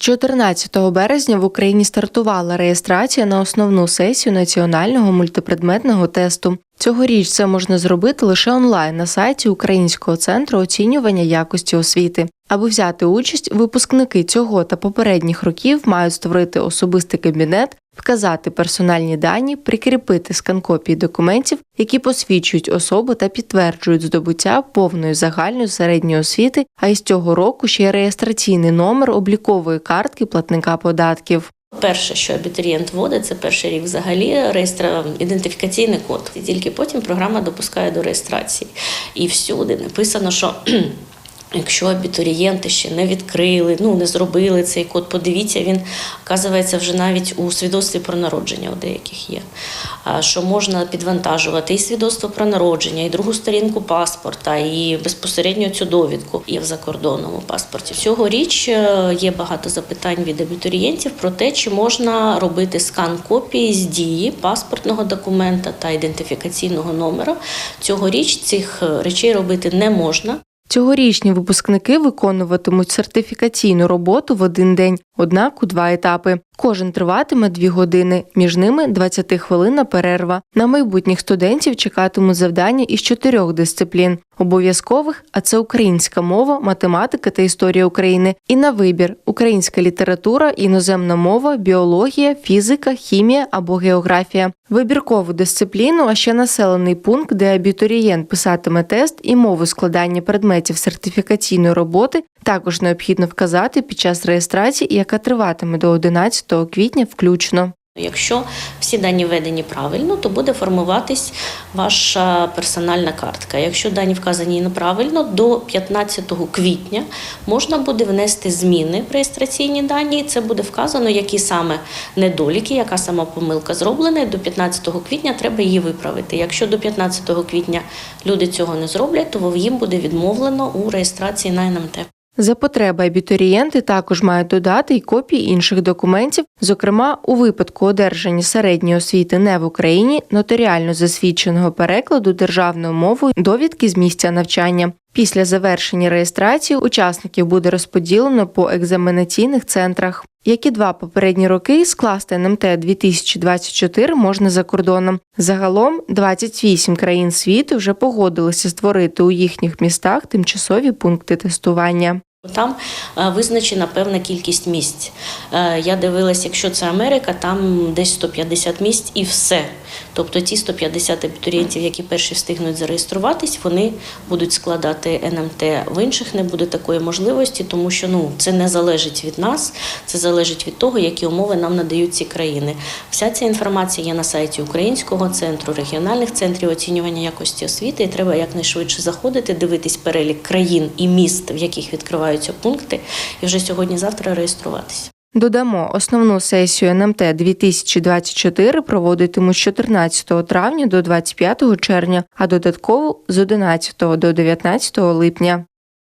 14 березня в Україні стартувала реєстрація на основну сесію національного мультипредметного тесту. Цьогоріч це можна зробити лише онлайн на сайті Українського центру оцінювання якості освіти. Аби взяти участь, випускники цього та попередніх років мають створити особистий кабінет, вказати персональні дані, прикріпити скан копії документів, які посвідчують особу та підтверджують здобуття повної загальної середньої освіти, а із цього року ще й реєстраційний номер облікової картки платника податків. Перше, що абітурієнт вводить, це перший рік взагалі реєстра... ідентифікаційний код. І тільки потім програма допускає до реєстрації. І всюди написано, що Якщо абітурієнти ще не відкрили, ну не зробили цей код, подивіться, він оказується вже навіть у свідоцтві про народження у деяких є. Що можна підвантажувати і свідоцтво про народження, і другу сторінку паспорта, і безпосередньо цю довідку є в закордонному паспорті. Цьогоріч е, є багато запитань від абітурієнтів про те, чи можна робити скан копії з дії паспортного документа та ідентифікаційного номера. Цьогоріч цих е, речей робити не можна. Цьогорічні випускники виконуватимуть сертифікаційну роботу в один день, однак у два етапи. Кожен триватиме дві години, між ними 20 хвилинна перерва. На майбутніх студентів чекатимуть завдання із чотирьох дисциплін обов'язкових, а це українська мова, математика та історія України. І на вибір українська література, іноземна мова, біологія, фізика, хімія або географія. Вибіркову дисципліну, а ще населений пункт, де абітурієнт писатиме тест і мову складання предметів сертифікаційної роботи, також необхідно вказати під час реєстрації, яка триватиме до 11 квітня включно. Якщо всі дані введені правильно, то буде формуватись ваша персональна картка. Якщо дані вказані неправильно, до 15 квітня можна буде внести зміни в реєстраційні дані. Це буде вказано, які саме недоліки, яка сама помилка зроблена. До 15 квітня треба її виправити. Якщо до 15 квітня люди цього не зроблять, то їм буде відмовлено у реєстрації на НМТ. За потреби абітурієнти також мають додати й копії інших документів, зокрема, у випадку одержання середньої освіти не в Україні, нотаріально засвідченого перекладу державною мовою довідки з місця навчання. Після завершення реєстрації учасників буде розподілено по екзаменаційних центрах. Як і два попередні роки, скласти НМТ 2024 можна за кордоном. Загалом 28 країн світу вже погодилися створити у їхніх містах тимчасові пункти тестування. Там е, визначена певна кількість місць. Е, Я дивилась, якщо це Америка, там десь 150 місць і все. Тобто ті 150 абітурієнтів, які перші встигнуть зареєструватись, вони будуть складати НМТ. В інших не буде такої можливості, тому що ну це не залежить від нас, це залежить від того, які умови нам надають ці країни. Вся ця інформація є на сайті Українського центру, регіональних центрів оцінювання якості освіти. І треба якнайшвидше заходити, дивитись перелік країн і міст, в яких відкриваються пункти, і вже сьогодні-завтра реєструватися. Додамо, основну сесію НМТ 2024 проводитимуть з 14 травня до 25 червня, а додаткову з 11 до 19 липня.